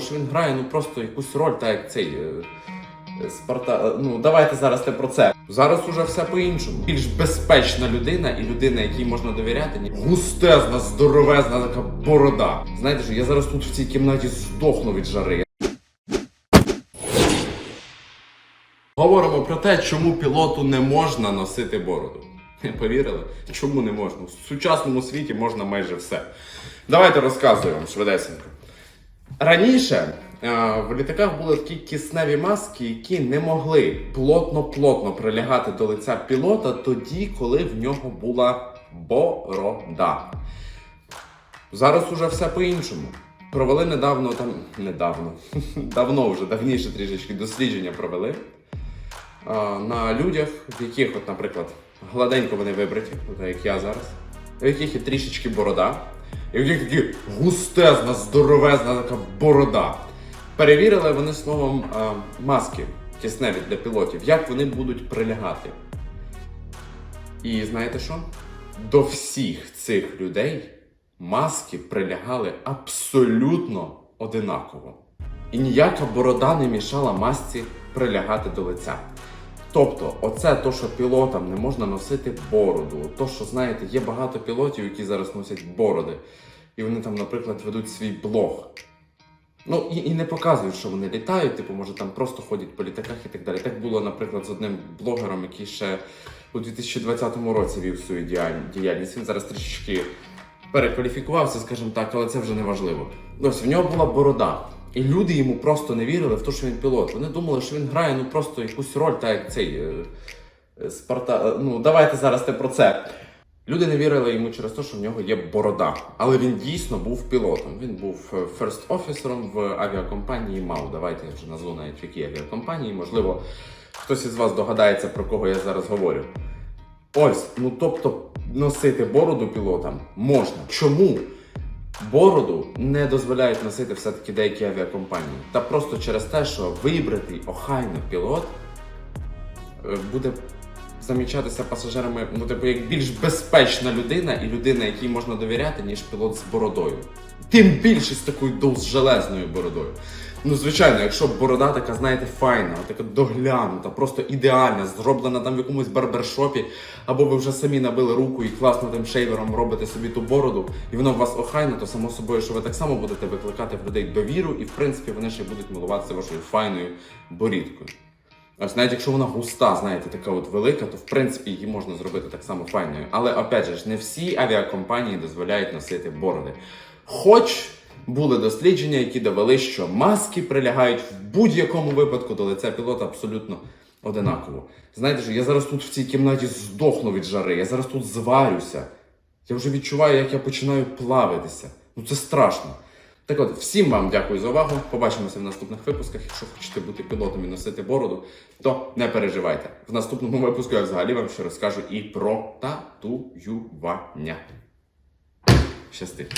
що він грає ну просто якусь роль, так як цей е, Спарта. е, Ну давайте зараз не про це. Зараз уже все по-іншому. Більш безпечна людина і людина, якій можна довіряти, ні густезна, здоровезна така борода. Знаєте що, я зараз тут в цій кімнаті здохну від жари. Говоримо про те, чому пілоту не можна носити бороду. Повірили? Чому не можна? В сучасному світі можна майже все. Давайте розказую вам швидесенько. Раніше е, в літаках були такі кисневі маски, які не могли плотно-плотно прилягати до лиця пілота тоді, коли в нього була борода. Зараз уже все по-іншому. Провели недавно там. Недавно. Давно вже, давніше трішечки дослідження провели а, на людях, в яких, от, наприклад, гладенько вони вибриті, як я зараз, в яких є трішечки борода, і в яких такі густезна, здоровезна така борода. Перевірили вони словом а, маски кисневі для пілотів, як вони будуть прилягати. І знаєте що? До всіх цих людей маски прилягали абсолютно одинаково. І ніяка борода не мішала масці прилягати до лиця. Тобто, оце то, що пілотам не можна носити бороду, то, що знаєте, є багато пілотів, які зараз носять бороди, і вони там, наприклад, ведуть свій блог. Ну і, і не показують, що вони літають, типу, може там просто ходять по літаках і так далі. Так було, наприклад, з одним блогером, який ще у 2020 році вів свою діяльність. Він зараз трішечки перекваліфікувався, скажімо так, але це вже не важливо. Ось в нього була борода. І люди йому просто не вірили в те, що він пілот. Вони думали, що він грає ну просто якусь роль, так як цей е, е, Спарта. е, Ну давайте зараз не про це. Люди не вірили йому через те, що в нього є борода. Але він дійсно був пілотом. Він був ферст офісером в авіакомпанії МАУ. Давайте я вже назву навіть в якій авіакомпанії. Можливо, хтось із вас догадається, про кого я зараз говорю. Ось, ну тобто, носити бороду пілотам можна. Чому? Бороду не дозволяють носити все-таки деякі авіакомпанії. Та просто через те, що вибритий охайно пілот е, буде замічатися пасажирами, ну, типу, як більш безпечна людина і людина, якій можна довіряти, ніж пілот з бородою. Тим більше з такою довжелезною бородою. Ну, звичайно, якщо борода така, знаєте, файна, така доглянута, просто ідеальна, зроблена там в якомусь барбершопі, або ви вже самі набили руку і класно тим шейвером робите собі ту бороду, і воно у вас охайно, то само собою, що ви так само будете викликати в людей довіру, і в принципі вони ще будуть милуватися вашою файною борідкою. Навіть якщо вона густа, знаєте, така от велика, то в принципі її можна зробити так само файною. Але опять же не всі авіакомпанії дозволяють носити бороди. Хоч були дослідження, які довели, що маски прилягають в будь-якому випадку до лиця пілота абсолютно одинаково. Знаєте ж, я зараз тут в цій кімнаті здохну від жари, я зараз тут зварюся. Я вже відчуваю, як я починаю плавитися. Ну це страшно. Так от, всім вам дякую за увагу. Побачимося в наступних випусках. Якщо хочете бути пілотом і носити бороду, то не переживайте. В наступному випуску я взагалі вам ще розкажу і про татуювання. Щастить.